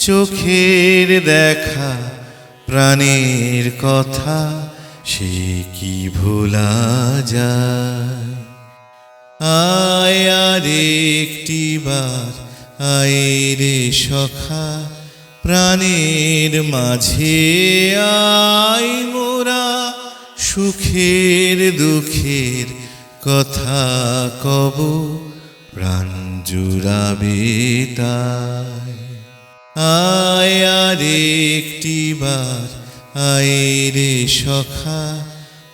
চোখের দেখা, প্রাণের কথা, সে কি ভোলা যায়? আয় আর একটি বার আয় সখা, প্রাণের মাঝে আয় মোরা, সুখের দুঃখের কথা কব, প্রাণ জুড়াবে তাই। আয় আর একটি বার, আয় রে সখা,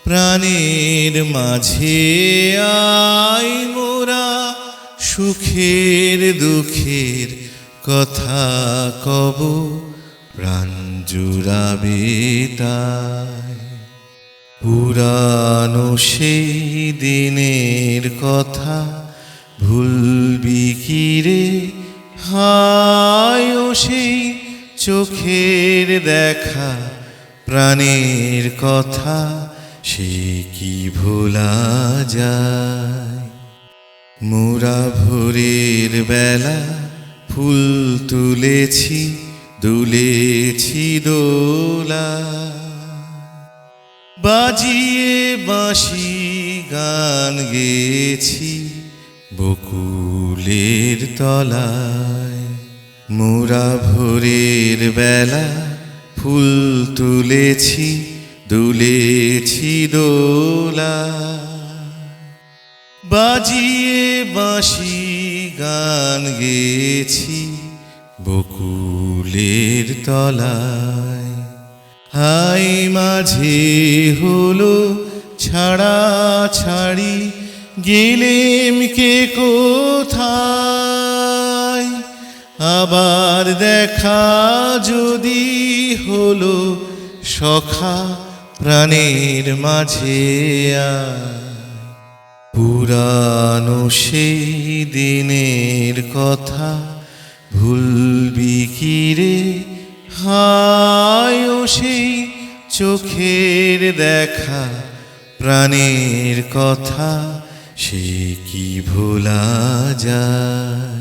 প্রাণের মাঝে আয় মোরা, সুখের দুঃখের কথা কব, প্রাণ জুড়াবে তাই। পুরানো সেই দিনের কথা ভুলবি কি রে? হায় সেই চোখের দেখা, প্রাণের কথা সে কি ভোলা যায়? মোরা ভোরের বেলা ফুল তুলেছি, দুলেছি দোলা। বাজিয়ে বাঁশি গান গেছি বকুলের তলায় মোরা ভোরের বেলা ফুল তুলেছি, দুলেছি দোলা। বাজিয়ে বাঁশি গান গেছি বকুলের তলায়। হাই মাঝে হলো ছাড়া ছাড়ি গেলেম কে কোথায়? আবার দেখা যদি হলো সখা প্রাণের মাঝে পুরানো সেই দিনের কথা ভুলবি কি রে? হায় সেই চোখের দেখা প্রাণের কথা সে কি ভোলা যায়?